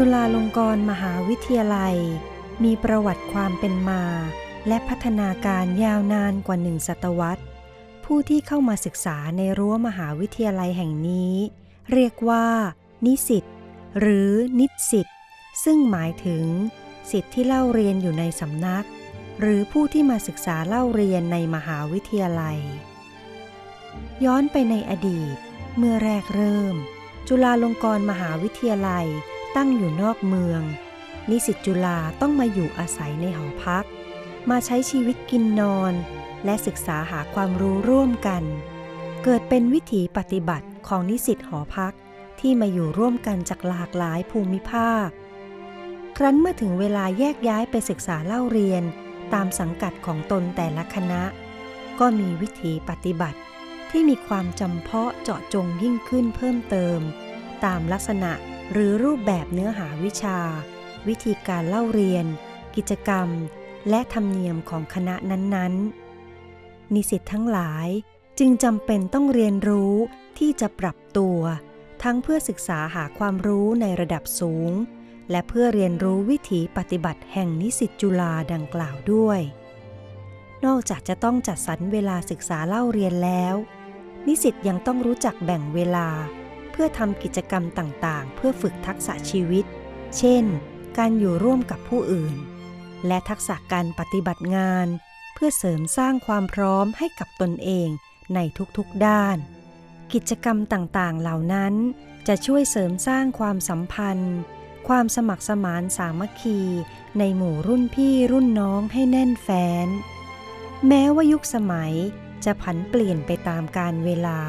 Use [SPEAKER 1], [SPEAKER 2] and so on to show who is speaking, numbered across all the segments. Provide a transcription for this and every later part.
[SPEAKER 1] จุฬาลงกรณ์มหาวิทยาลัย มีประวัติความเป็นมา และพัฒนาการยาวนานกว่าหนึ่งศตวรรษ ผู้ที่เข้ามาศึกษาในรั้วมหาวิทยาลัยแห่งนี้ เรียกว่า นิสิตหรือนิสิตซึ่งหมายถึง สิทธิ์ที่เล่าเรียนอยู่ในสำนัก หรือผู้ที่มาศึกษาเล่าเรียนในมหาวิทยาลัย ย้อนไปในอดีต เมื่อแรกเริ่ม จุฬาลงกรณ์มหาวิทยาลัย ตั้งอยู่นอกเมือง นิสิตจุฬาต้องมาอยู่อาศัยในหอพัก มาใช้ชีวิตกินนอน และศึกษาหาความรู้ร่วมกัน เกิดเป็นวิถีปฏิบัติของนิสิตหอพักที่มาอยู่ร่วมกันจากหลากหลายภูมิภาค ครั้นเมื่อถึงเวลาแยกย้ายไปศึกษาเล่าเรียน ตามสังกัดของตนแต่ละคณะ ก็มีวิถีปฏิบัติที่มีความจำเพาะเจาะจงยิ่งขึ้นเพิ่มเติม ตามลักษณะ หรือรูปแบบเนื้อหาวิชา วิธีการเล่าเรียน กิจกรรม และธรรมเนียมของคณะนั้นๆ นิสิตทั้งหลายจึงจำเป็นต้องเรียนรู้ที่จะปรับตัว ทั้งเพื่อศึกษาหาความรู้ในระดับสูง และเพื่อเรียนรู้วิถีปฏิบัติแห่งนิสิตจุฬาดังกล่าวด้วย นอกจากจะต้องจัดสรรเวลาศึกษาเล่าเรียนแล้ว นิสิตยังต้องรู้จักแบ่งเวลา พื่อทำกิจกรรมต่างๆ เพื่อฝึกทักษะชีวิต เช่น การอยู่ร่วมกับผู้อื่น และทักษะการปฏิบัติงาน เพื่อเสริมสร้างความพร้อมให้กับตนเองในทุกๆด้าน กิจกรรมต่างๆ เหล่านั้น จะช่วยเสริมสร้างความสัมพันธ์ ความสมัครสมานสามัคคี ในหมู่รุ่นพี่รุ่นน้องให้แน่นแฟ้น แม้ว่ายุคสมัยจะผันเปลี่ยนไปตามกาลเวลา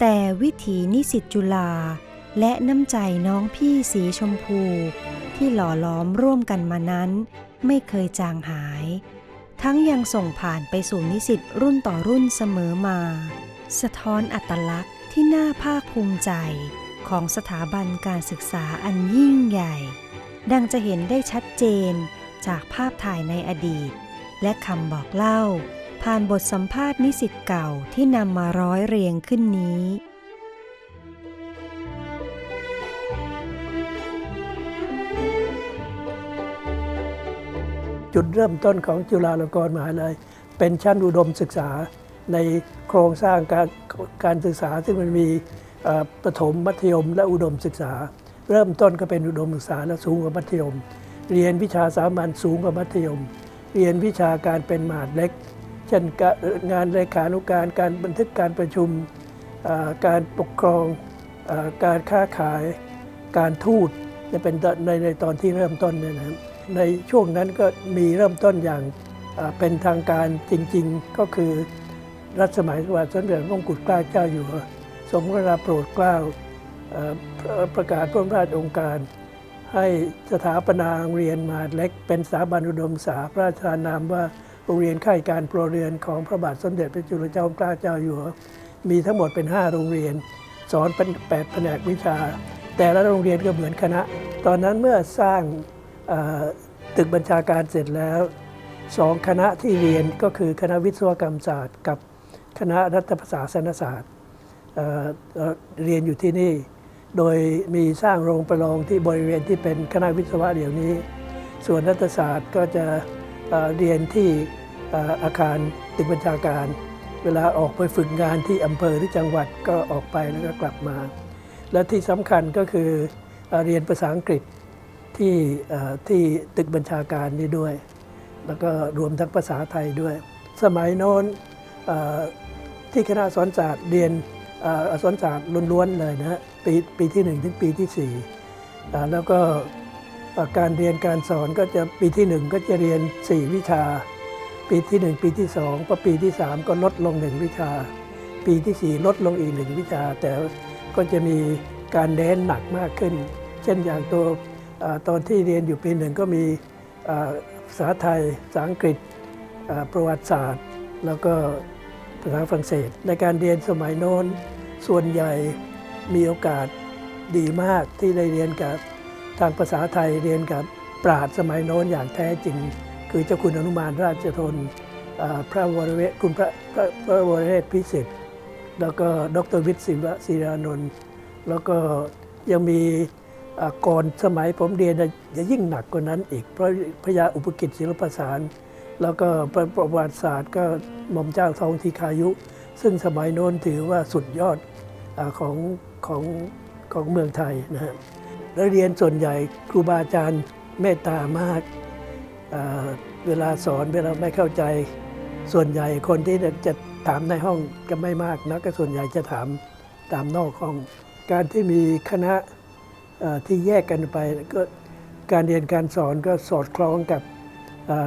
[SPEAKER 1] แต่วิถีนิสิตจุฬาและน้ำใจน้องพี่สีชมพู ที่หล่อล้อมร่วมกันมานั้น ไม่เคยจางหาย ทั้งยังส่งผ่านไปสู่นิสิตรุ่นต่อรุ่นเสมอมา สะท้อนอัตลักษณ์ที่น่าภาคภูมิใจของสถาบันการศึกษาอันยิ่งใหญ่ ดังจะเห็นได้ชัดเจนจากภาพถ่ายในอดีต และคำบอกเล่า ผ่านบทสัมภาษณ์นิสิตเก่าที่นำมาร้อยเรียงขึ้นนี้
[SPEAKER 2] จุดเริ่มต้นของจุฬาลงกรณ์มหาลัย เป็นชั้นอุดมศึกษาในโครงสร้างการการศึกษาซึ่งมันมีประถมมัธยมและอุดมศึกษา เริ่มต้นก็เป็นอุดมศึกษาและสูงกว่ามัธยม เรียนวิชาสามัญสูงกว่ามัธยม เรียนวิชาการเป็นมหาดเล็ก เช่นงานเลขานุการการบันทึกการประชุมการปกครองอการค้าขายการทูตจะเป็นในในตอนที่เริ่มต้นเนี่ยนะครับในช่วงนั้นก็มีเริ่มต้นอย่างเป็นทางการจริงๆ ก็คือรัชสมัยสมเด็จสมเด็จพระมงกุฎเกล้าเจ้าอยู่ทรงพระกรุณาโปรดเกล้าประกาศพระราชองค์การ ให้สถาปนาโรงเรียนมหาเล็ก เป็นสถาบันอุดมศึกษาพระราชานามว่า โรงเรียนข่ายการพลเรือนของพระบาทสมเด็จพระจุลจอมเกล้าเจ้าอยู่หัวมีทั้งหมดเป็น 5 โรงเรียน สอนเป็น8แผนกวิชา แต่ละโรงเรียนก็เหมือนคณะ ตอนนั้นเมื่อสร้างตึกบัญชาการเสร็จแล้วสองคณะที่เรียนก็คือคณะวิศวกรรมศาสตร์กับคณะรัฐประศาสนศาสตร์เอ่อเอ่อเรียนอยู่ที่นี่ โดยมีสร้างโรงประลองที่บริเวณที่เป็นคณะวิศวะเดี๋ยวนี้ ส่วนรัฐศาสตร์ก็จะ เรียนที่อาคารตึกบัญชาการ เวลาออกไปฝึกงานที่อำเภอหรือจังหวัดก็ออกไปแล้วก็กลับมา และที่สำคัญก็คือเอ่อเรียนภาษาอังกฤษที่ที่ตึกบัญชาการนี้ด้วย แล้วก็รวมทั้งภาษาไทยด้วย สมัยโน้นที่คณะสอักษรศาสตร์เรียนเอ่ออักษรศาสตร์ล้วนๆเลยนะปีปีที่ 1 ถึงปีที่4อ่แล้วก็ การเรียนการสอนก็จะปีที่ 1 ก็จะเรียน 4 วิชา ปีที่ 1 ปีที่ 2พอปีที่ 3 ก็ลดลง 1 วิชา ปีที่ 4 ลดลงอีก 1 วิชา แต่ก็จะมีการเน้นหนักมากขึ้น เช่นอย่างตัวอตอนที่เรียนอยู่ปีหนึ่งก็มีภาษาไทยภาษาอังกฤษประวัติศาสตร์ แล้วก็ภาษาฝรั่งเศส ในการเรียนสมัยโน้นส่วนใหญ่มีโอกาสดีมากที่ได้เรียนกับ ทางภาษาไทยเรียนกับปราดสมัยโน้นอย่างแท้จริง คือเจ้าคุณอนุมานราชทนพระวรเวทคุณพระพระพระวรเวทพิสิทธิ์แล้วก็ดรวิทย์ศิวะศิรานนท์แล้วก็ยังมีก่อนสมัยผมเรียนจะยิ่งหนักกว่านั้นอีก เพราะพระยาอุปกิจศิลปสารแล้วก็ประประวัติศาสตร์ก็หม่อมเจ้าทองทีคายุ ซึ่งสมัยโน้นถือว่าสุดยอดอของของของเมืองไทยนะฮะแล้วเรียนส่วนใหญ่ครูบาอาจารย์เมตตามากอ่าเวลาสอนเวลาไม่เข้าใจ ส่วนใหญ่คนที่จะถามในห้องจะไม่มากนะก็ส่วนใหญ่จะถามตามนอกห้อง การที่มีคณะที่แยกกันไปก็การเรียนการสอนก็สอดคล้องกับ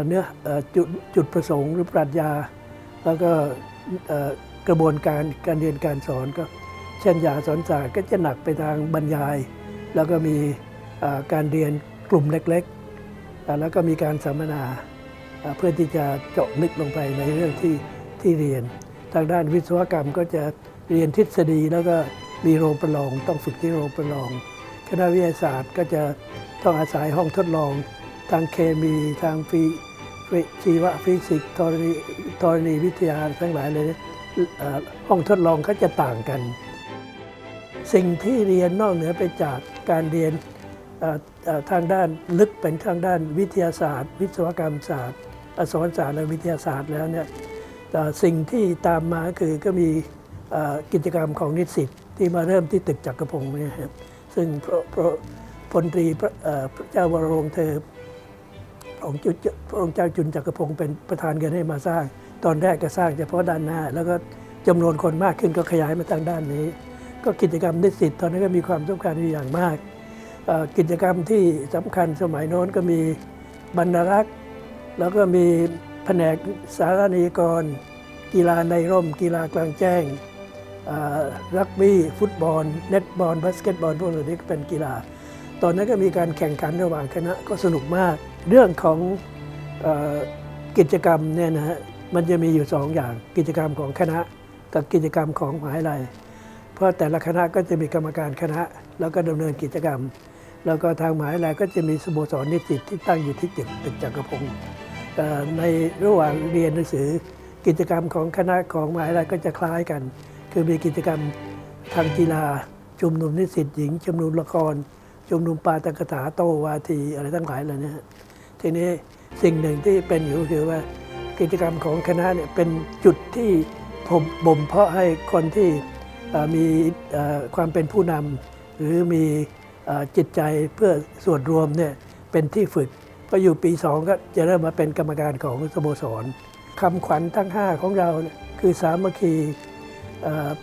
[SPEAKER 2] เนื้ออจุดจุดประสงค์หรือปรัชญา แล้วก็กระบวนการการเรียนการสอนก็เช่นยาสอนศาสตร์ก็จะหนักไปทางบรรยาย แล้วก็มีการเรียนกลุ่มเล็กๆ แล้วก็มีการสัมมนาเพื่อที่จะเจาะลึกลงไปในเรื่องที่ที่เรียน ทางด้านวิศวกรรมก็จะเรียนทฤษฎีแล้วก็มีโรงประลอง ต้องฝึกที่โรงประลอง คณะวิทยาศาสตร์ก็จะต้องอาศัยห้องทดลอง ทางเคมีทางฟีฟิชีวฟิสิกส์ธรณีธรณีวิทยาทั้งหลายเลยห้องทดลองก็จะต่างกัน สิ่งที่เรียนนอกเหนือไปจาก การเรียนทางด้านลึกเป็นทางด้านวิทยาศาสตร์ วิศวกรรมศาสตร์อักษรศาสตร์และวิทยาศาสตร์แล้วเนี่ยสิ่งที่ตามมาคือก็มีกิจกรรมของนิสิตที่มาเริ่มที่ตึกจักรพงศ์เนี่ยครับซึ่งพระพระพลตรีพระเจ้าวรวงเธอพระองค์จุพระองค์เจ้าจุนจักรพงศ์เป็นประธานกันให้มาสร้าง ตอนแรกก็สร้างเฉพาะด้านหน้า แล้วก็จำนวนคนมากขึ้นก็ขยายมาทางด้านนี้ ก็กิจกรรมนิสิตตอนนั้นก็มีความสำคัญอยู่อย่างมาก กิจกรรมที่สำคัญสมัยโน้นก็มีบรรณรักษ์ แล้วก็มีแผนกสารนิกร กีฬาในร่ม กีฬากลางแจ้งรักบี้ฟุตบอล เน็ตบอลบาสเกตบอลพวกเหล่านี้ก็เป็นกีฬา ตอนนั้นก็มีการแข่งขันระหว่างคณะก็สนุกมาก เรื่องของอกิจกรรมเนี่ยนะฮะมันจะมีอยู่สองอย่างกิจกรรมของคณะกับกิจกรรมของมหาวิทยาลัย เพราะแต่ละคณะก็จะมีกรรมการคณะ แล้วก็ดำเนินกิจกรรม แล้วก็ทางมหาวิทยาลัยก็จะมีสโมสรนิสิตที่ตั้งอยู่ที่ตึกตึกจักรพงศ์ในระหว่างเรียนหนังสือกิจกรรมของคณะของมหาวิทยาลัยก็จะคล้ายกัน คือมีกิจกรรมทางกีฬาชุมนุมนิสิตหญิงชุมนุมละครชุมนุมปาตกถาโตวาทีอะไรทั้งหลายเหล่านี้ทีนี้สิ่งหนึ่งที่เป็นอยู่คือว่ากิจกรรมของคณะเนี่ยเป็นจุดที่ผมบ่มเพาะให้คนที่ มีความเป็นผู้นำหรือมีจิตใจเพื่อส่วนรวมเนี่ยเป็นที่ฝึกพออยู่ปีสองก็จะเริ่มมาเป็นกรรมการของสโมสรคำขวัญทั้ง 5 ของเราเนี่ยคือสามัคคี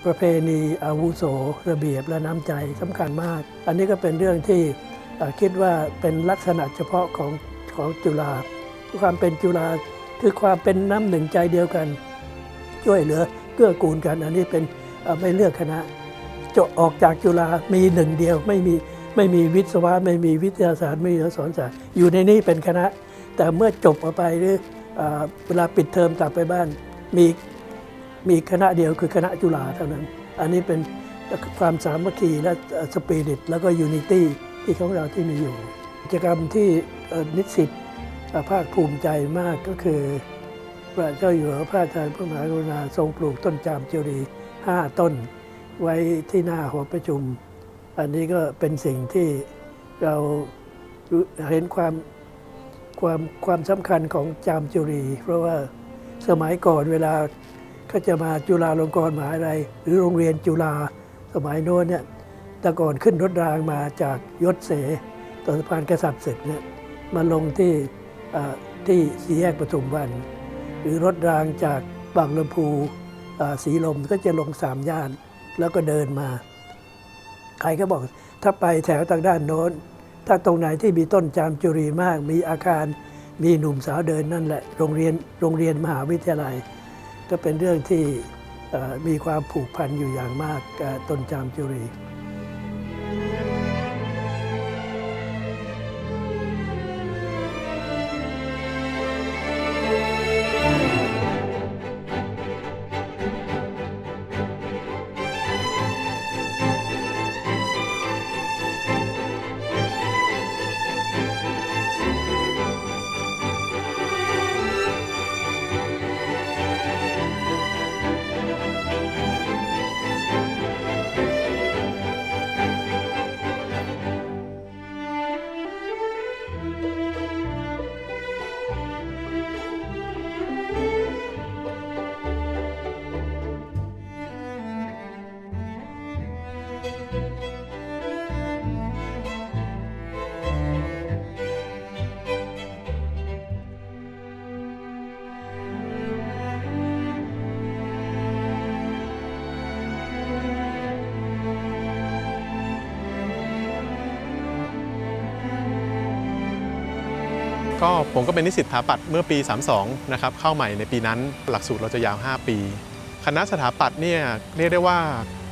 [SPEAKER 2] ประเพณีอาวุโส ระเบียบและน้ำใจสำคัญมาก อันนี้ก็เป็นเรื่องที่คิดว่าเป็นลักษณะเฉพาะของของจุฬาความเป็นจุฬาคือความเป็นน้ำหนึ่งใจเดียวกัน ช่วยเหลือเกื้อกูลกัน อันนี้เป็น ไม่เลือกคณะจะออกจากจุฬามีหนึ่งเดียว ไม่มีไม่มีวิศวะไม่มีวิทยาศาสตร์ไม่มีสอนศาสตร์อยู่ในนี้เป็นคณะ แต่เมื่อจบออกไปหรือเวลาปิดเทอมกลับไปบ้านมีมีคณะเดียวคือคณะจุฬาเท่านั้น อันนี้เป็นความสามัคคีและสปิริตแล้วก็ยูนิตี้ที่ของเราที่มีอยู่กิจกรรมที่นิสิตภาคภูมิใจมากก็คือ พระเจ้าอยู่หัวพระอาจารย์พระมหากรุณาทรงปลูกต้นจามเจรี 5 ต้นไว้ที่หน้าหอประชุม อันนี้ก็เป็นสิ่งที่เราเห็นความความความสำคัญของจามจุรี เพราะว่าสมัยก่อนเวลาก็จะมาจุฬาลงกรณ์มหาวิทยาลัยหรือโรงเรียนจุฬาสมัยโน้นเนี่ยแต่ก่อนขึ้นรถรางมาจากยศเสต่อสะพานกษัตริย์เสร็จเนี่ยมาลงที่ที่สี่แยกปทุมวัน หรือรถรางจากบางลำพู สีลมก็จะลงสามย่าน แล้วก็เดินมา ใครก็บอกถ้าไปแถวทางด้านโน้น ถ้าตรงไหนที่มีต้นจามจุรีมาก มีอาคารมีหนุ่มสาวเดินนั่นแหละโรงเรียนโรงเรียนมหาวิทยาลัย ก็เป็นเรื่องที่มีความผูกพันอยู่อย่างมากต้นจามจุรี
[SPEAKER 3] ก็ผมก็เป็นนิสิตสถาปัตย์เมื่อปี 32 นะครับเข้าใหม่ในปีนั้นหลักสูตรเราจะยาว 5 ปี คณะสถาปัตย์เนี่ยเรียกได้ว่า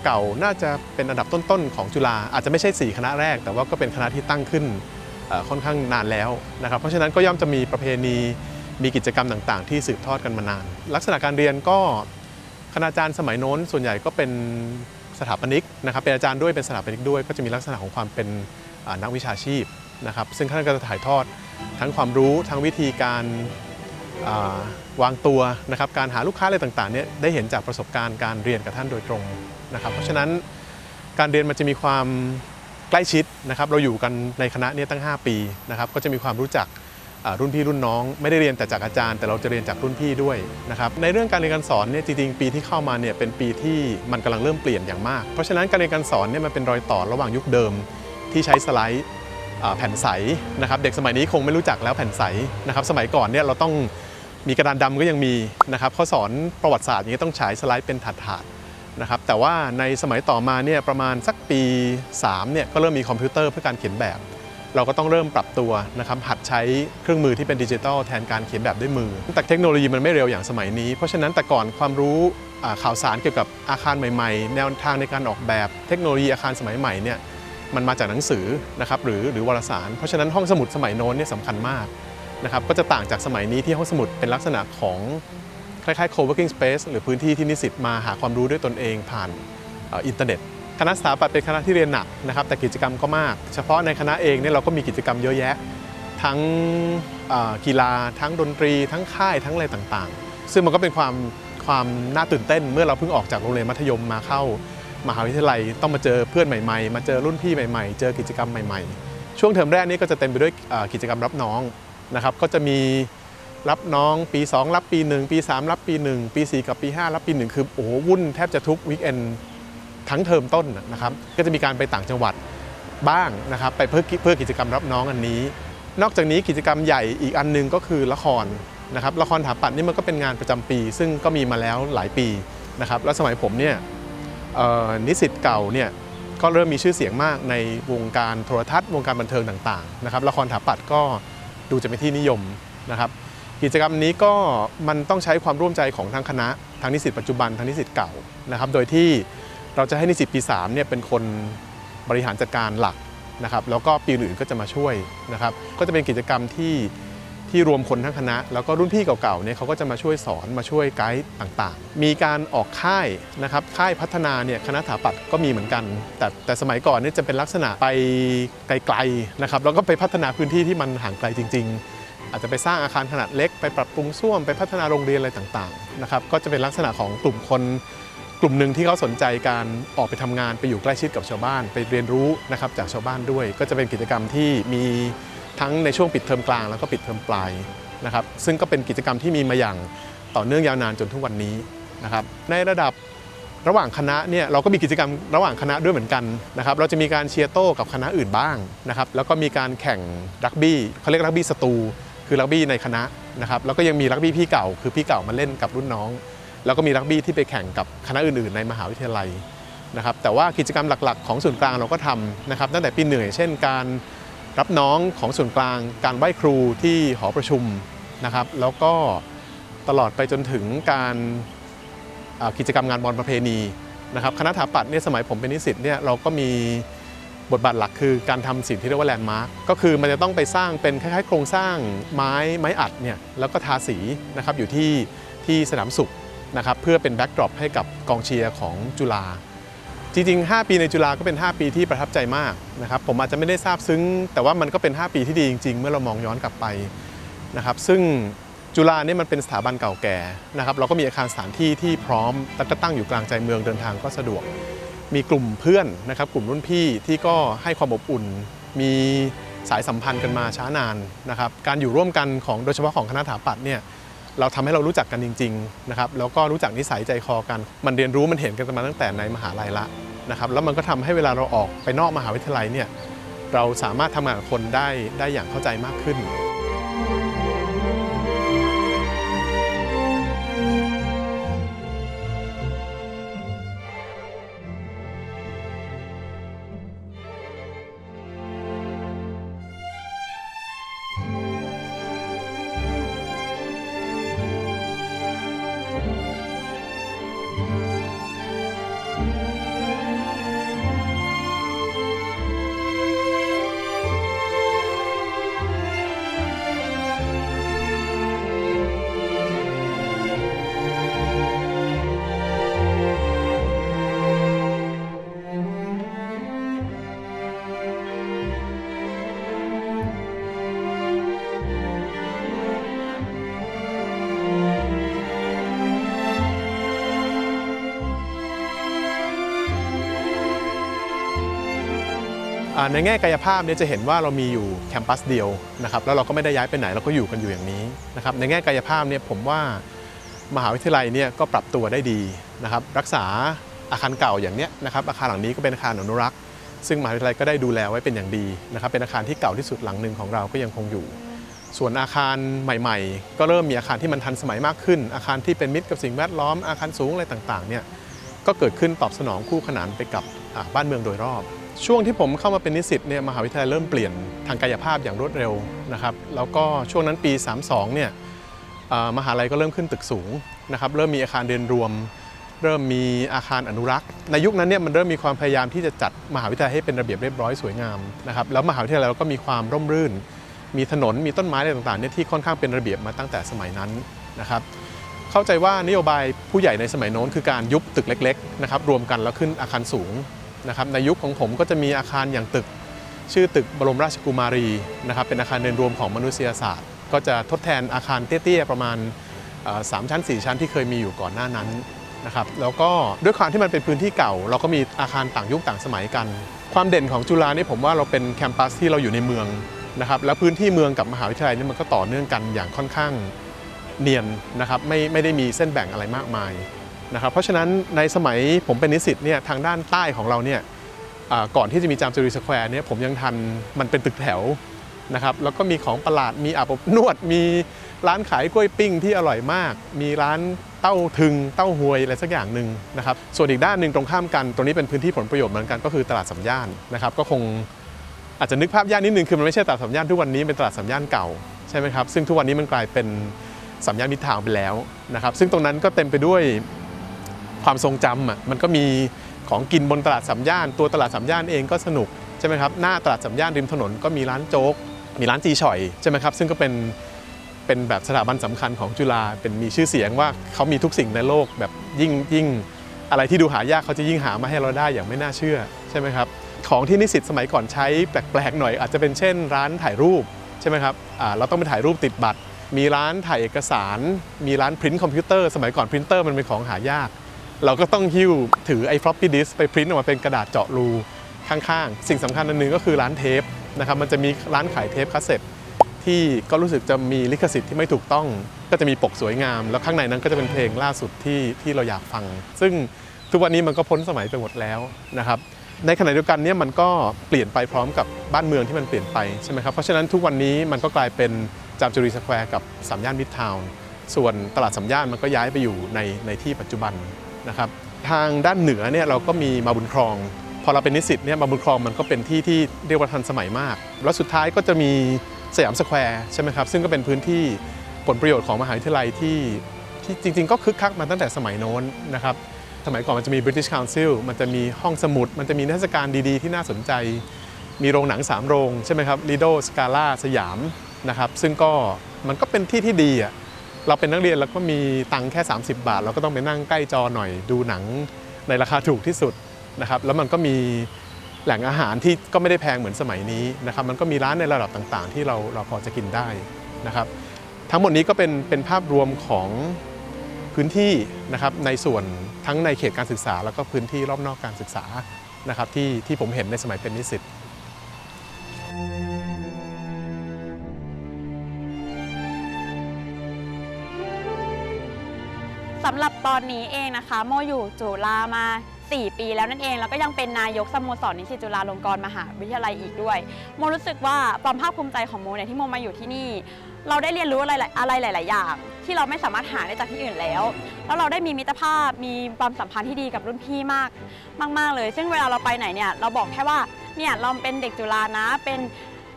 [SPEAKER 3] เก่าน่าจะเป็นอันดับต้นๆของจุฬาอาจจะไม่ใช่ 4 คณะแรก แต่ว่าก็เป็นคณะที่ตั้งขึ้นค่อนข้างนานแล้วนะครับ เพราะฉะนั้นก็ย่อมจะมีประเพณีมีกิจกรรมต่างๆ ที่สืบทอดกันมานาน ลักษณะการเรียนก็คณาจารย์สมัยโน้น ส่วนใหญ่ก็เป็นสถาปนิกนะครับเป็นอาจารย์ด้วยเป็นสถาปนิกด้วย ก็จะมีลักษณะของความเป็นนักวิชาชีพนะครับซึ่งท่านก็จะถ่ายทอด ทั้งความรู้ทั้งวิธีการาวางตัวนะครับการหาลูกค้าอะไรต่างๆเนี่ยได้เห็นจากประสบการณ์การเรียนกับท่านโดยตรงนะครับ เพราะฉะนั้นการเรียนมันจะมีความใกล้ชิดนะครับ เราอยู่กันในคณะเนี่ยตั้ง 5 ปีนะครับ ก็จะมีความรู้จักรุ่นพี่รุ่นน้อง ไม่ได้เรียนแต่จากอาจารย์ แต่เราจะเรียนจากรุ่นพี่ด้วยนะครับในเรื่องการเรียนการสอนเนี่ยจริงๆปีที่เข้ามาเนี่ยเป็นปีที่มันกำลังเริ่มเปลี่ยนอย่างมาก เพราะฉะนั้นการเรียนการสอนเนี่ยมันเป็นรอยต่อระหว่างยุคเดิมที่ใช้สไลด์ แผ่นใสนะครับเด็กสมัยนี้คงไม่รู้จักแล้วแผ่นใสนะครับสมัยก่อนเนี่ยเราต้องมีกระดานดำก็ยังมีนะครับเขาสอนประวัติศาสตร์อย่างนี้ต้องฉายสไลด์เป็นถาดๆนะครับแต่ว่าในสมัยต่อมาเนี่ยประมาณสักปี3เนี่ยก็เริ่มมีคอมพิวเตอร์เพื่อการเขียนแบบ เราก็ต้องเริ่มปรับตัวนะครับหัดใช้เครื่องมือที่เป็นดิจิทัลแทนการเขียนแบบด้วยมือ แต่เทคโนโลยีมันไม่เร็วอย่างสมัยนี้ เพราะฉะนั้นแต่ก่อนความรู้ข่าวสารเกี่ยวกับอาคารใหม่ ๆ แนวทางในการออกแบบเทคโนโลยีอาคารสมัยใหม่เนี่ย มันมาจากหนังสือนะครับหรือหรือวารสาร เพราะฉะนั้นห้องสมุดสมัยโน้นเนี่ยสำคัญมากนะครับก็จะต่างจากสมัยนี้ที่ห้องสมุดเป็นลักษณะของคล้ายๆ co-working space หรือพื้นที่ที่นิสิตมาหาความรู้ด้วยตนเองผ่านอ,อินเทอร์เน็ต คณะสถาปัตย์เป็นคณะที่เรียนหนักนะครับแต่กิจกรรมก็มาก เฉพาะในคณะเองเนี่ยเราก็มีกิจกรรมเยอะแยะ ทั้งกีฬา ทั้งดนตรี ทั้งค่ายทั้งอะไรต่างๆ ซึ่งมันก็เป็นความความน่าตื่นเต้นเมื่อเราเพิ่งออกจากโรงเรียนมัธยมมาเข้า มหาวิทยาลัยต้องมาเจอเพื่อนใหม่ๆ มาเจอรุ่นพี่ใหม่ๆ เจอกิจกรรมใหม่ๆ ช่วงเทอมแรกนี้ก็จะเต็มไปด้วยกิจกรรมรับน้องนะครับก็จะมีรับน้องปี 2 รับปี 1 ปี 3 รับปี 1 ปี 4 กับปี 5 รับปี 1 คือโอ้โหวุ่นแทบจะทุกวีคเอนทั้งเทอมต้นนะครับก็จะมีการไปต่างจังหวัดบ้างนะครับไปเพื่อเพื่อกิจกรรมรับน้องอันนี้ นอกจากนี้กิจกรรมใหญ่อีกอันหนึงก็คือละครนะครับละครถาปัดนี่มันก็เป็นงานประจำปี ซึ่งก็มีมาแล้วหลายปีนะครับแล้วสมัยผมเนี่ย นิสิตเก่าเนี่ยก็เริ่มมีชื่อเสียงมากในวงการโทรทัศน์ วงการบันเทิงต่างๆนะครับละครถาปัดก็ดูจะเป็นที่นิยมนะครับ กิจกรรมนี้ก็มันต้องใช้ความร่วมใจของทั้งคณะทั้งนิสิตปัจจุบันทั้งนิสิตเก่านะครับ โดยที่เราจะให้นิสิตปี3เนี่ยเป็นคนบริหารจัดการหลักนะครับ แล้วก็ปีอื่นก็จะมาช่วยนะครับ ก็จะเป็นกิจกรรมที่ ที่รวมคนทั้งคณะ แล้วก็รุ่นพี่เก่าๆเนี่ยเขาก็จะมาช่วยสอนมาช่วยไกด์ต่างๆ มีการออกค่ายนะครับค่ายพัฒนาเนี่ยคณะถาปัดก็มีเหมือนกัน แต่แต่สมัยก่อนเนี่ยจะเป็นลักษณะไปไกลๆนะครับแล้วก็ไปพัฒนาพื้นที่ที่มันห่างไกลจริง ๆ อาจจะไปสร้างอาคารขนาดเล็กไปปรับปรุงส้วมไปพัฒนาโรงเรียนอะไรต่างๆนะครับก็จะเป็นลักษณะของกลุ่มคนกลุ่มหนึ่งที่เขาสนใจการออกไปทำงานไปอยู่ใกล้ชิดกับชาวบ้าน ไปเรียนรู้นะครับจากชาวบ้านด้วย ก็จะเป็นกิจกรรมที่มี ทั้งในช่วงปิดเทอมกลางแล้วก็ปิดเทอมปลายนะครับซึ่งก็เป็นกิจกรรมที่มีมาอย่างต่อเนื่องยาวนานจนทุกวันนี้นะครับในระดับระหว่างคณะเนี่ยเราก็มีกิจกรรมระหว่างคณะด้วยเหมือนกันนะครับเราจะมีการเชียร์โต้กับคณะอื่นบ้างนะครับแล้วก็มีการแข่งรักบี้เขาเรียกรักบี้สตู คือรักบี้ในคณะนะครับแล้วก็ยังมีรักบี้พี่เก่า คือพี่เก่ามาเล่นกับรุ่นน้อง แล้วก็มีรักบี้ที่ไปแข่งกับคณะอื่นๆ ในมหาวิทยาลัยนะครับแต่ว่ากิจกรรมหลักๆ ของส่วนกลางเราก็ทำนะครับตั้งแต่ปีหนึ่งอย่างเช่นการ รับน้องของส่วนกลางการไหว้ครูที่หอประชุมนะครับ แล้วก็ตลอดไปจนถึงการกิจกรรมงานบอลประเพณีนะครับคณะถาปัดเนี่ยสมัยผมเป็นนิสิตเนี่ยเราก็มีบทบาทหลักคือการทำสิ่งที่เรียกว่าแลนด์มาร์กก็คือมันจะต้องไปสร้างเป็นคล้ายๆ โครงสร้างไม้ไม้อัดเนี่ยแล้วก็ทาสีนะครับอยู่ที่ที่สนามสุขนะครับเพื่อเป็นแบ็กดรอปให้กับกองเชียร์ของจุฬา จริงๆ 5 ปีในจุฬาก็เป็น 5 ปีที่ประทับใจมากนะครับ ผมอาจจะไม่ได้ทราบซึ้ง แต่ว่ามันก็เป็น 5 ปีที่ดีจริง ๆ เมื่อเรามองย้อนกลับไปนะครับ ซึ่งจุฬาเนี่ยมันเป็นสถาบันเก่าแก่นะครับ เราก็มีอาคารสถานที่ที่พร้อมแล้วก็ตั้งอยู่กลางใจเมืองเดินทางก็สะดวก มีกลุ่มเพื่อนนะครับ กลุ่มรุ่นพี่ที่ก็ให้ความอบอุ่น มีสายสัมพันธ์กันมาช้านานนะครับ การอยู่ร่วมกันของโดยเฉพาะของคณะสถาปัดเนี่ย เราทำให้เรารู้จักกันจริงๆนะครับแล้วก็รู้จักนิสัยใจคอกัน มันเรียนรู้มันเห็นกันมาตั้งแต่ในมหาลัยละนะครับแล้วมันก็ทำให้เวลาเราออกไปนอกมหาวิทยาลัยเนี่ยเราสามารถทำงานกับคนได้ได้อย่างเข้าใจมากขึ้น ในแง่กายภาพเนี่ยจะเห็นว่าเรามีอยู่แคมปัสเดียวนะครับแล้วเราก็ไม่ได้ย้ายไปไหนเราก็อยู่กันอยู่อย่างนี้นะครับในแง่กายภาพเนี่ยผมว่ามหาวิทยาลัยเนี่ยก็ปรับตัวได้ดีนะครับรักษาอาคารเก่าอย่างเนี้ยนะครับอาคารหลังนี้ก็เป็นอาคารอนุรักษ์ ซึ่งมหาวิทยาลัยก็ได้ดูแลไว้เป็นอย่างดีนะครับเป็นอาคารที่เก่าที่สุดหลังหนึ่งของเราก็ยังคงอยู่ ส่วนอาคารใหม่ๆ ก็เริ่มมีอาคารที่มันทันสมัยมากขึ้น อาคารที่เป็นมิตรกับสิ่งแวดล้อมอาคารสูงอะไรต่างๆเนี่ยก็เกิดขึ้นตอบสนองคู่ขนานไปกับบ้านเมืองโดยรอบ ช่วงที่ผมเข้ามาเป็นนิสิตเนี่ยมหาวิทยาลัยเริ่มเปลี่ยนทางกายภาพอย่างรวดเร็วนะครับแล้วก็ช่วงนั้นปี 32เนี่ยอ่ามหาลัยก็เริ่มขึ้นตึกสูงนะครับเริ่มมีอาคารเรียนรวม เริ่มมีอาคารอนุรักษ์ ในยุคนั้นเนี่ยมันเริ่มมีความพยายามที่จะจัดมหาวิทยาลัยให้เป็นระเบียบเรียบร้อยสวยงามนะครับแล้วมหาวิทยาลัยเราก็มีความร่มรื่น มีถนนมีต้นไม้อะไรต่างๆเนี่ยที่ค่อนข้างเป็นระเบียบมาตั้งแต่สมัยนั้นนะครับเข้าใจว่านโยบายผู้ใหญ่ในสมัยโน้นคือการยุบตึกเล็กๆนะครับรวมกันแล้วขึ้นอาคารสูง นะครับในยุคของผมก็จะมีอาคารอย่างตึก ชื่อตึกบรมราชกุมารีนะครับเป็นอาคารเรียนรวมของมนุษยศาสตร์ ก็จะทดแทนอาคารเตี้ยๆประมาณเอ่อสามชั้น 4 ชั้นที่เคยมีอยู่ก่อนหน้านั้นนะครับแล้วก็ด้วยความที่มันเป็นพื้นที่เก่า เราก็มีอาคารต่างยุคต่างสมัยกัน ความเด่นของจุฬานี่ผมว่าเราเป็นแคมปัสที่เราอยู่ในเมืองนะครับแล้วพื้นที่เมืองกับมหาวิทยาลัยนี่มันก็ต่อเนื่องกันอย่างค่อนข้างเนียนนะครับไม่ไม่ได้มีเส้นแบ่งอะไรมากมาย นะครับเพราะฉะนั้นในสมัยผมเป็นนิสิตเนี่ยทางด้านใต้ของเราเนี่ยก่อนที่จะมีจามจุรีสแควร์เนี่ยผมยังทันมันเป็นตึกแถวนะครับแล้วก็มีของประหลาดมีอาบอบนวด มีร้านขายกล้วยปิ้งที่อร่อยมาก มีร้านเต้าถึงเต้าหวยอะไรสักอย่างหนึ่งนะครับส่วนอีกด้านหนึ่งตรงข้ามกันตรงนี้เป็นพื้นที่ผลประโยชน์เหมือนกันก็คือตลาดสัมย่านนะครับก็คงอาจจะนึกภาพย่านนิดนึงคือมันไม่ใช่ตลาดสัมย่านทุกวันนี้เป็นตลาดสัมย่านเก่าใช่ไหมครับซึ่งทุกวันนี้มันกลายเป็นสัมย่านมิตรทาวไปแล้วนะครับซึ่งตรงนั้นก็เต็มไปด้วย ความทรงจำอะมันก็มีของกินบนตลาดสามย่าน ตัวตลาดสามย่านเองก็สนุกใช่ไหมครับหน้าตลาดสามย่านริมถนนก็มีร้านโจ๊ก มีร้านจีฉ่อยใช่ไหมครับซึ่งก็เป็นเป็นแบบสถาบันสำคัญของจุฬาเป็นมีชื่อเสียงว่าเขามีทุกสิ่งในโลกแบบยิ่งยิ่งอะไรที่ดูหายากเขาจะยิ่งหามาให้เราได้อย่างไม่น่าเชื่อใช่ไหมครับของที่นิสิตสมัยก่อนใช้แปลกๆหน่อย อาจจะเป็นเช่น ร้านถ่ายรูปใช่ไหมครับเราต้องไปถ่ายรูปติดบัตร มีร้านถ่ายเอกสาร มีร้านพิมพ์คอมพิวเตอร์สมัยก่อนพิมพ์เตอร์มันเป็นของหายาก เราก็ต้องหิ้วถือไอ้ floppy disk ไปพิมพ์ออกมาเป็นกระดาษเจาะรูข้างๆ สิ่งสำคัญอันนึงก็คือร้านเทปนะครับมันจะมีร้านขายเทปคาสเซ็ตที่ก็รู้สึกจะมีลิขสิทธิ์ที่ไม่ถูกต้อง ก็จะมีปกสวยงาม แล้วข้างในนั้นก็จะเป็นเพลงล่าสุดที่ที่เราอยากฟัง ซึ่งทุกวันนี้มันก็พ้นสมัยไปหมดแล้วนะครับในขณะเดียวกันเนี่ยมันก็เปลี่ยนไปพร้อมกับบ้านเมืองที่มันเปลี่ยนไปใช่ไหมครับเพราะฉะนั้นทุกวันนี้มันก็กลายเป็นจามจุรีสแควร์กับสามย่านมิตรทาวน์ส่วนตลาดสามย่านมันก็ย้ายไปอยู่ในในที่ปัจจุบัน นะครับทางด้านเหนือเนี่ยเราก็มีมาบุญครอง พอเราเป็นนิสิตเนี่ยมาบุญครองมันก็เป็นที่ที่เรียกว่าทันสมัยมาก แล้วสุดท้ายก็จะมีสยามสแควร์ใช่ไหมครับซึ่งก็เป็นพื้นที่ผลประโยชน์ของมหาวิทยาลัยที่ที่จริง ๆ ก็คึกคักมาตั้งแต่สมัยโน้นนะครับสมัยก่อนมันจะมี British Council มันจะมีห้องสมุด มันจะมีนิทรรศการดีๆ ที่น่าสนใจ มีโรงหนัง 3 โรง ใช่ไหมครับลีโดสกาล่าสยามนะครับซึ่งก็มันก็เป็นที่ที่ดีอะ เราเป็นนักเรียนแล้วก็มีตังค์แค่ 30 บาท เราก็ต้องไปนั่งใกล้จอหน่อยดูหนังในราคาถูกที่สุดนะครับแล้วมันก็มีแหล่งอาหารที่ก็ไม่ได้แพงเหมือนสมัยนี้นะครับมันก็มีร้านในระดับต่างๆ ที่เราเราพอจะกินได้นะครับทั้งหมดนี้ก็เป็นเป็นภาพรวมของพื้นที่นะครับในส่วนทั้งในเขตการศึกษา แล้วก็พื้นที่รอบนอกการศึกษานะครับที่ที่ผมเห็นในสมัยเป็นนิสิต
[SPEAKER 4] สำหรับตอนนี้เองนะคะ โมอยู่จุฬามา 4 ปีแล้วนั่นเอง แล้วก็ยังเป็นนายกสโมสรนิสิตจุฬาลงกรณ์มหาวิทยาลัยอีกด้วย โมรู้สึกว่าความภาคภูมิใจของโมเนี่ยที่โมมาอยู่ที่นี่ เราได้เรียนรู้อะไรอะไรหลาย ๆ อย่าง ที่เราไม่สามารถหาได้จากที่อื่นแล้ว แล้วเราได้มีมิตรภาพมีความสัมพันธ์ที่ดีกับรุ่นพี่มาก มาก ๆ เลย ซึ่งเวลาเราไปไหนเนี่ยเราบอกแค่ว่าเนี่ยเราเป็นเด็กจุฬานะเป็น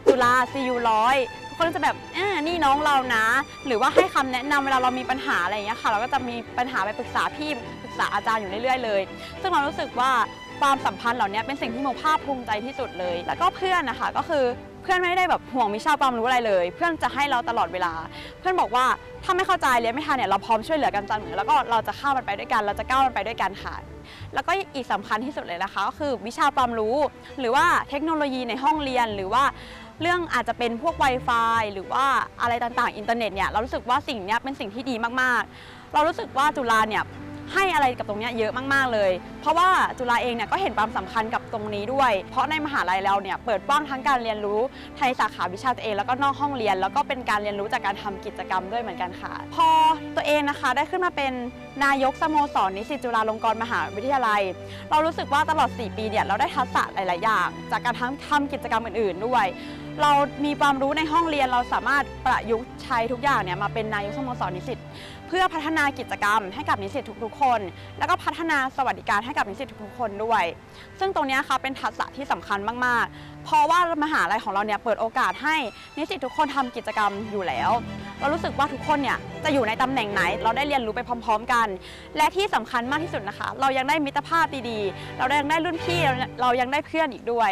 [SPEAKER 4] จุฬาซียูร้อย คนก็จะแบบเออนี่น้องเรานะ หรือว่าให้คำแนะนำเวลาเรามีปัญหาอะไรอย่างเงี้ยค่ะ เราก็จะมีปัญหาไปปรึกษาพี่ปรึกษาอาจารย์อยู่เรื่อยๆเลย ซึ่งเรารู้สึกว่าความสัมพันธ์เหล่านี้เป็นสิ่งที่โมภาคภูมิใจที่สุดเลย แล้วก็เพื่อนนะคะก็คือเพื่อนไม่ได้แบบห่วงวิชาความรู้อะไรเลย เพื่อนจะให้เราตลอดเวลา เพื่อนบอกว่าถ้าไม่เข้าใจเรียนไม่ทันเนี่ยเราพร้อมช่วยเหลือกันเสมอแล้วก็เราจะข้ามมันไปด้วยกัน เราจะก้าวมันไปด้วยกันค่ะแล้วก็อีกสำคัญที่สุดเลยนะคะก็คือวิชาความรู้ หรือว่าเทคโนโลยีในห้องเรียนหรือว่า เรื่องอาจจะเป็นพวก Wi-Fi หรือว่าอะไรต่างๆ อินเทอร์เน็ตเนี่ยเรารู้สึกว่าสิ่งเนี้ยเป็นสิ่งที่ดีมากๆ เรารู้สึกว่าจุฬาเนี่ยให้อะไรกับตรงเนี้ยเยอะมากๆเลย เพราะว่าจุฬาเองเนี่ยก็เห็นความสำคัญกับตรงนี้ด้วย เพราะในมหาลัยเราเนี่ยเปิดกว้างทั้งการเรียนรู้ในสาขาวิชาตัวเอง แล้วก็นอกห้องเรียน แล้วก็เป็นการเรียนรู้จากการทำกิจกรรมด้วยเหมือนกันค่ะ พอตัวเองนะคะได้ขึ้นมาเป็นนายกสโมสรนิสิตจุฬาลงกรณ์มหาวิทยาลัย เรารู้สึกว่าตลอด 4 ปีเนี่ยเราได้ทักษะหลาย ๆ อย่าง จากการทั้งทำกิจกรรมอื่น ๆ ด้วย เรามีความรู้ในห้องเรียนเราสามารถประยุกต์ใช้ทุกอย่างเนี่ยมาเป็นนายกสโมสรนิสิตเพื่อพัฒนากิจกรรมให้กับนิสิตทุกๆคน แล้วก็พัฒนาสวัสดิการให้กับนิสิตทุกๆคนด้วย ซึ่งตรงนี้ค่ะเป็นทักษะที่สำคัญมากๆ เพราะว่ามหาลัยของเราเนี่ยเปิดโอกาสให้นิสิตทุกคนทำกิจกรรมอยู่แล้ว เรารู้สึกว่าทุกคนเนี่ยจะอยู่ในตำแหน่งไหน เราได้เรียนรู้ไปพร้อม ๆ กัน และที่สำคัญมากที่สุดนะคะ เรายังได้มิตรภาพดีๆ เรายังได้รุ่นพี่เรายังได้เพื่อนอีกด้วย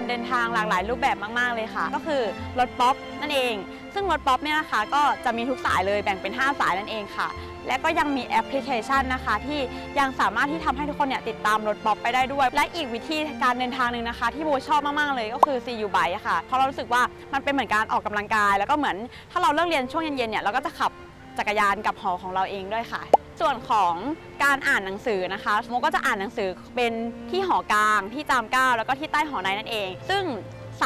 [SPEAKER 4] การเดินทางหลากหลายรูปแบบมากๆเลยค่ะ ก็คือรถป๊อปนั่นเอง ซึ่งรถป๊อปเนี่ยนะคะก็จะมีทุกสายเลยแบ่งเป็น 5 สายนั่นเองค่ะ และก็ยังมีแอปพลิเคชันนะคะ ที่ยังสามารถที่ทำให้ทุกคนเนี่ยติดตามรถป๊อปไปได้ด้วย และอีกวิธีการเดินทางหนึ่งนะคะ ที่โบชอบมากๆเลยก็คือ CU Bike อะค่ะ เพราะเรารู้สึกว่ามันเป็นเหมือนการออกกำลังกาย แล้วก็เหมือนถ้าเราเลิกเรียนช่วงเย็นๆเนี่ยเราก็จะขับจักรยานกับหอของเราเองด้วยค่ะ ส่วนของการอ่านหนังสือนะคะโมก็จะอ่านหนังสือเป็นที่หอกลางที่จามเก้าแล้วก็ที่ใต้หอในนั่นเอง ซึ่ง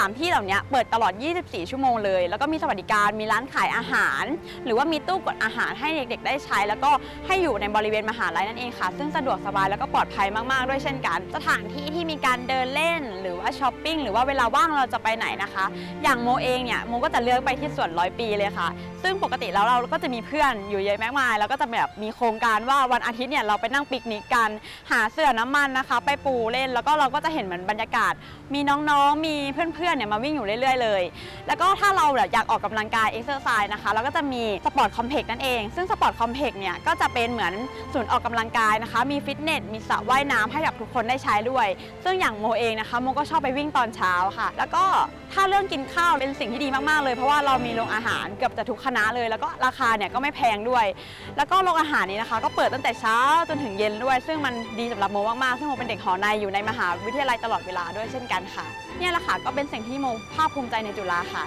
[SPEAKER 4] 3 ที่เหล่านี้เปิดตลอด 24 ชั่วโมงเลย แล้วก็มีสวัสดิการ มีร้านขายอาหาร หรือว่ามีตู้กดอาหารให้เด็ก ๆ ได้ใช้ แล้วก็ให้อยู่ในบริเวณมหาลัยนั่นเองค่ะ ซึ่งสะดวกสบายแล้วก็ปลอดภัยมาก ๆ ด้วยเช่นกัน สถานที่ที่มีการเดินเล่น หรือว่าช้อปปิ้ง หรือว่าเวลาว่างเราจะไปไหนนะคะ อย่างโมเองเนี่ย โมก็จะเลือกไปที่สวนร้อยปีเลยค่ะ ซึ่งปกติแล้วเราก็จะมีเพื่อนอยู่เยอะมากมาย แล้วก็จะแบบมีโครงการว่าวันอาทิตย์เนี่ยเราไปนั่งปิกนิกกัน หาเสื่อน้ำมันนะคะ ไปปูเล่น แล้วก็เราก็จะเห็นเหมือนบรรยากาศ มีน้องๆ มีเพื่อนๆเนี่ยมาวิ่งอยู่เรื่อยๆเลย แล้วก็ถ้าเราแบบอยากออกกำลังกายเอ็กซ์เซอร์ไซส์นะคะเราก็จะมีสปอร์ตคอมเพล็กซ์นั่นเอง ซึ่งสปอร์ตคอมเพล็กซ์เนี่ยก็จะเป็นเหมือนศูนย์ออกกำลังกายนะคะ มีฟิตเนส มีสระว่ายน้ำให้กับทุกคนได้ใช้ด้วย ซึ่งอย่างโมเองนะคะโมก็ชอบไปวิ่งตอนเช้าค่ะ แล้วก็ถ้าเรื่องกินข้าวเป็นสิ่งที่ดีมากๆเลยเพราะว่าเรามีโรงอาหารเกือบจะทุกคณะเลย แล้วก็ราคาเนี่ยก็ไม่แพงด้วย แล้วก็โรงอาหารนี้นะคะ ก็เปิดตั้งแต่เช้าจนถึงเย็นด้วย ซึ่งมันดีสำหรับโมมากๆซึ่งโมเป็นเด็กหอในอยู่ในมหาวิทยาลัยตลอดเวลาด้วยเช่นกันค่ะเนี่ยแหละค่ะก็เป็นสิ่งที่โมภาคภูมิใจในจุฬาค่ะ